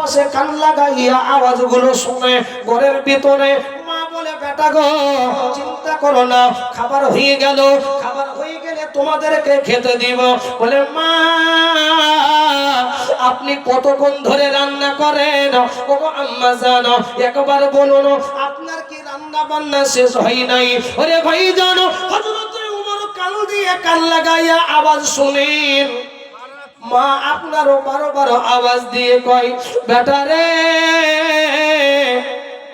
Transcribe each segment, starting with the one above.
পাশে কান লাগাইয়া আওয়াজগুলো শুনে ঘরের ভিতরে, মা বলে, বেটা গো, চিন্তা করো না, খাবার হয়ে গেল, খাবার হয়ে গেলে তোমাদেরকে খেতে দিব। বলে, মা, আপনি কতক্ষণ ধরে রান্না করেন? ও আম্মা জানো, একবার বলুন, আপনার কি রান্না বান্না শেষ হয় নাই? ওরে ভাই জানো হযরত উমর কাল দিয়ে কান লাগাইয়া আওয়াজ শুনেন। মা আপনারও বারো বারো আওয়াজ দিয়ে কয়, বেটা রে,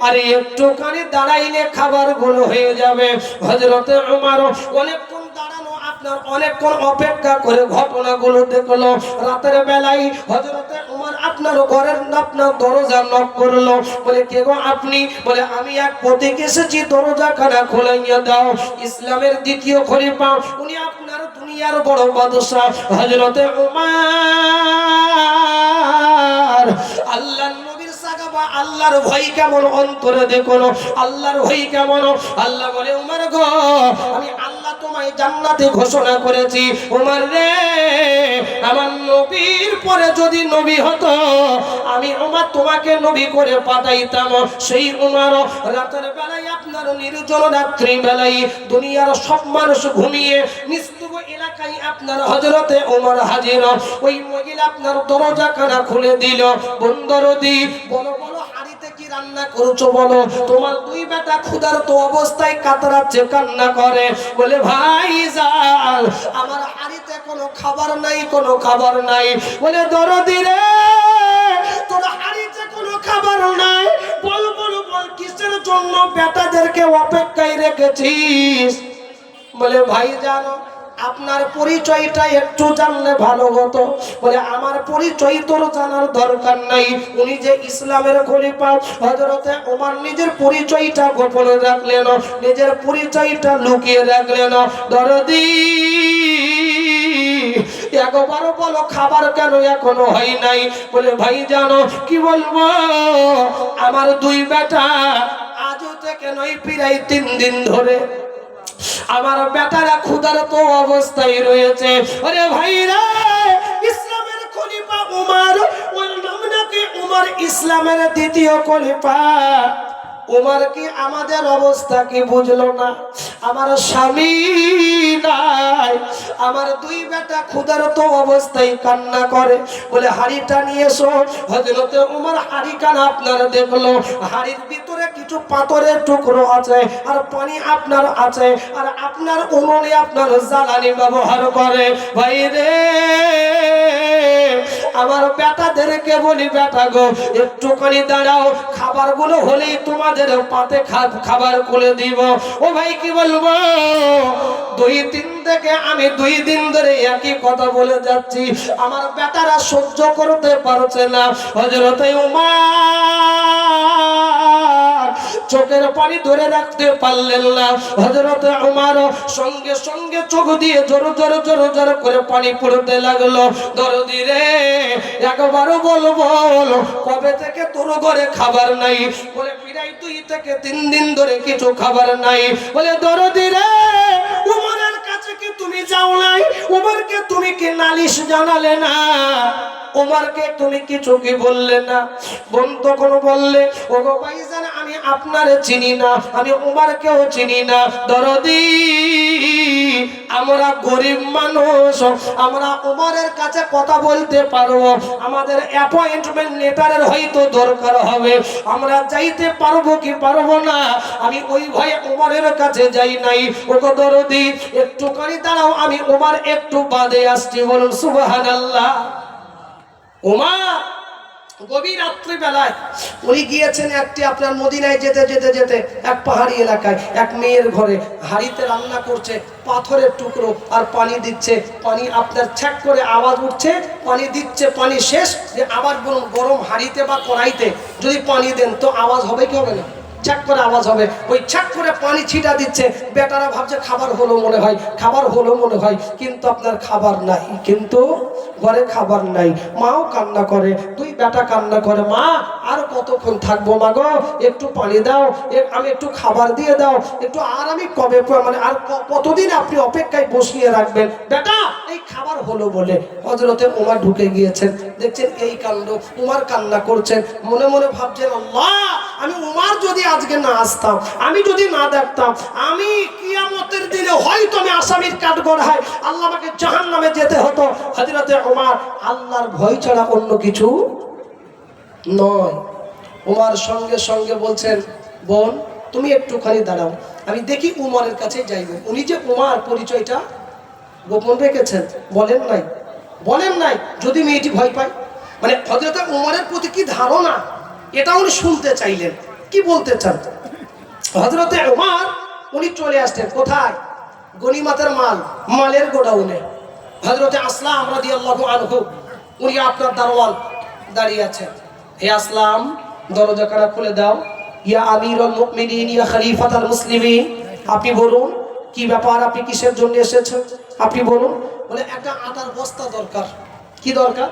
আরে একটুখানি দাঁড়াইলে খাবারগুলো হয়ে যাবে। হজরতে উমারও অনেকক্ষণ দাঁড়ানো, আপনার অনেকক্ষণ অপেক্ষা করে ঘটনাগুলো দেখল। রাতের বেলায় হজরতে উমার আপনার ঘরের আপনার দরজা নক করল। বলে, কে গো আপনি? বলে, আমি এক পথিক এসেছি দরজা খানা খোলাইয়া দাও। ইসলামের দ্বিতীয় খলিফা, উনি আপনার দুনিয়ার বড় বাদশাহ হজরতে উমার। আল্লাহ নবীর সাগাবা আল্লাহর ভয় কেমন অন্তরে দেখো আল্লাহর ভয় কেমন? আল্লাহ বলে, উমার গো, আমি তোমায় জান্নাতে ঘোষণা করেছি। উমার রে, আমার নবীর পরে যদি নবী হতো, আমি উমার তোমাকে নবী করে পাঠাইতাম। সেই উমার রাতের বেলায় আপনার নির্জন রাত্রি বেলায় দুনিয়ার সব মানুষ ঘুমিয়ে নিস্তুব এলাকায় আপনার হজরতে উমার হাজির। ওই মহিলা আপনার দরজা খানা খুলে দিল। বন্দরদি বলো বলো রান্না করছ বলো? তোমার দুই বেটা ক্ষুধার তো অবস্থায় করে। বলে, ভাই আমার হাড়িতে কোনো খাবার খাবার নাই। বলে তোর হাড়িতে কোনো খাবার নাই। বল, কিসের জন্য বেটাদেরকে অপেক্ষায় রেখেছিস? বলে, ভাই জানো আপনার পরিচয়টা একটু জানলে ভালো হতো। বলে, আমার পরিচয় তোর জানার দরকার নাই। উনি যে ইসলামের খলিফা হজরতে ওমার নিজের পরিচয়টা গোপনে রাখলেন, নিজের পরিচয়টা লুকিয়ে রাখলেন। দরদি একবারও বলো, খাবার কেন এখনও হয় নাই? বলে, ভাই, জানো, কি বলব? আমার দুই বেটা আজও থেকে নয়, প্রায় তিন দিন ধরে আমার বেটারা ক্ষুধার তো অবস্থায় রয়েছে। আরে ভাইরা, ইসলামের খলিফা উমার নাম নাকি উমার ইসলামের দ্বিতীয় খলিফা। উমার কি আমাদের অবস্থা কি বুঝলো না? আমার স্বামী নাই। আমার দুই বেটা ক্ষুধার তো অবস্থায় কান্না করে। বলে, হাড়িটা নিয়ে এসো। হজরতে উমার হাড়ি কান আপনার দেখল। হাড়ির ভিতরে কিছু পাথরের টুকরো আছে, আর পানি আপনার আছে, আর আপনার উনুনে আপনার জ্বালানি ব্যবহার করে। ভাই রে, আমার বেটাদেরকে বলি, বেটা গো, একটুখানি দাঁড়াও, খাবারগুলো হলেই তোমাদের পাতে খাবার খুলে দিব। ও ভাই, কি বলব? দুই দিন থেকে আমি দুই দিন ধরে একই কথা বলে যাচ্ছি। আমার বেটারা সহ্য করতে পারছে না। হজরতে উমার চোখের পানি ধরে রাখতে পারলেন না। হজরত উমার সঙ্গে সঙ্গে চোখ দিয়ে জোর জোর জোর জোর করে পানি পড়তে লাগল। দরদি রে, একবারও বল কবে থেকে তোর ঘরে খাবার নাই? বলে, প্রায় দুই থেকে তিন দিন ধরে কিছু খাবার নাই। বলে, দরদি রে, উমরের কাছে কি তুমি যাও নাই? উমরকে তুমি কি নালিশ জানালে না? উমারকে তুমি কিছু কি বললে না? বোন তখন বললে ও গো ভাইজান আপনারে চিনি না, আমি উমারকেও চিনি না। দরদি, আমরা গরিব মানুষ, আমরা উমারের কাছে কথা বলতে পারব। আমাদের অ্যাপয়েন্টমেন্ট লেটারের হয়তো দরকার হবে। আমরা যাইতে পারব কি পারব না, আমি ওই ভয়ে উমারের কাছে যাই নাই। ও গো দরদি, একটুখানি দাঁড়াও, আমি উমার একটু বাদে আসছি, বলুন, সুবহানাল্লাহ। ওমা গভীর রাত্রি বেলায় উনি গিয়েছেন একটি আপনার মদিনায় যেতে যেতে যেতে, এক পাহাড়ি এলাকায়, এক মেয়ের ঘরে। হাড়িতে রান্না করছে, পাথরের টুকরো, আর পানি দিচ্ছে। পানি আপনার ছ্যাক করে আওয়াজ উঠছে, পানি দিচ্ছে, পানি শেষ। যে আবার বলুন গরম হাড়িতে বা কড়াইতে যদি পানি দেন, তো আওয়াজ হবে কি হবে না? ছ্যাক করে আওয়াজ হবে। ওই ছ্যাক করে পানি ছিটা দিচ্ছে। বেটারা ভাবছে খাবার হলো মনে হয়, খাবার হলো মনে হয়, কিন্তু আপনার খাবার নাই। কিন্তু ঘরে খাবার নাই। মাও কান্না করে, দুই বেটা কান্না করে, মা, আর কতক্ষণ থাকব মা গো? একটু পানি দাও আমি একটু খাবার দিয়ে দাও, একটু আর আমি কবে মানে আর কতদিন আপনি অপেক্ষায় বসিয়ে রাখবেন? বেটা, এই খাবার হলো বলে। হজরতে উমার ঢুকে গিয়েছেন। দেখছেন এই কাণ্ড, উমার কান্না করছেন। মনে মনে ভাবছেন, আল্লাহ, আমি উমার যদি আজকে না আসতাম, আমি যদি না দেখতাম, আমি কিয়ামতের দিনে হয়তো আমি আসামির কাঠ গড়াই আল্লাহ আমাকে জাহান নামে যেতে হতো। হজরতে উমার আল্লাহর ভয় ছাড়া অন্য কিছু নয়। উমার সঙ্গে সঙ্গে বলছেন, বোন, তুমি একটুখানি দাঁড়াও, আমি দেখি উমারের কাছে যাইব। উনি যে উমার পরিচয়টা গোপন রেখেছেন, বলেন নাই। বলেন নাই, যদি মেয়েটি ভয় পায়। মানে হজরত উমারের প্রতি কি ধারণা? এটা উনি শুনতে চাইলেন। কি বলতে চান? হজরতে উমার, উনি চলে আসছেন কোথায়? গনিমাতের মাল, মালের গোডাউনে। হজরতে আসলাম দিয়ে আল্লাহ আনহু, উনি আপনার দারোয়াল দাঁড়িয়ে আছেন। হে আসলাম, দরজা কারা খুলে দাও। ইয়া আমির ইয়া খলিফাতুল মুসলিমিন, আপনি বলুন, কি ব্যাপার, আপনি কিসের জন্য এসেছেন? আপনি বলুন। বলে, একটা আটার বস্তা দরকার। কি দরকার?